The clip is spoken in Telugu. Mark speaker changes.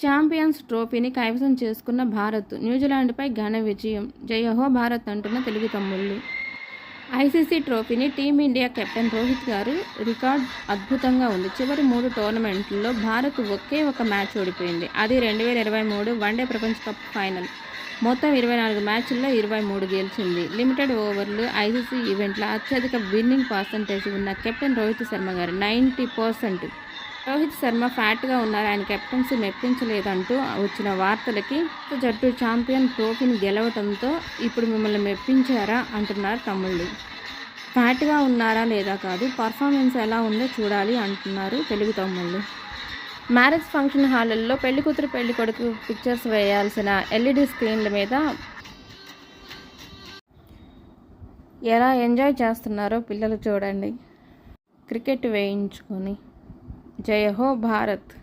Speaker 1: ఛాంపియన్స్ ట్రోఫీని కైవసం చేసుకున్న భారత్ న్యూజిలాండ్పై ఘన విజయం. జయహో భారత్ అంటున్న తెలుగు తమ్ముళ్ళు. ICC ట్రోఫీని team India captain Rohit garu record అద్భుతంగా ఉంది. చివరి మూడు టోర్నమెంట్లలో భారత్ ఒకే ఒక మ్యాచ్ ఓడిపోయింది. అది రెండు వేల ఇరవై మూడు వన్డే ప్రపంచ కప్ ఫైనల్. మొత్తం ఇరవై నాలుగు మ్యాచ్ల్లో ఇరవై మూడు గెలిచింది. లిమిటెడ్ ఓవర్లు ఐసీసీ ఈవెంట్ల అత్యధిక విన్నింగ్ పర్సంటేజ్ ఉన్న కెప్టెన్ రోహిత్ శర్మ గారు నైంటీ పర్సెంట్ రోహిత్ శర్మ ఫ్యాట్గా ఉన్నారు. ఆయన కెప్టెన్సీ మెప్పించలేదంటూ వచ్చిన వార్తలకి జట్టు ఛాంపియన్ ట్రోఫీని గెలవటంతో ఇప్పుడు మిమ్మల్ని మెప్పించారా అంటున్నారు తమ్ముళ్ళు. ఫ్యాట్గా ఉన్నారా లేదా కాదు పర్ఫార్మెన్స్ ఎలా ఉందో చూడాలి అంటున్నారు తెలుగు తమ్ముళ్ళు. మ్యారేజ్ ఫంక్షన్ హాల్లో పెళ్ళి కూతురు పెళ్ళి కొడుకు పిక్చర్స్ వేయాల్సిన ఎల్ఈడి స్క్రీన్ల మీద ఎలా ఎంజాయ్ చేస్తున్నారో పిల్లలు చూడండి. క్రికెట్ వేయించుకొని. जय हो भारत।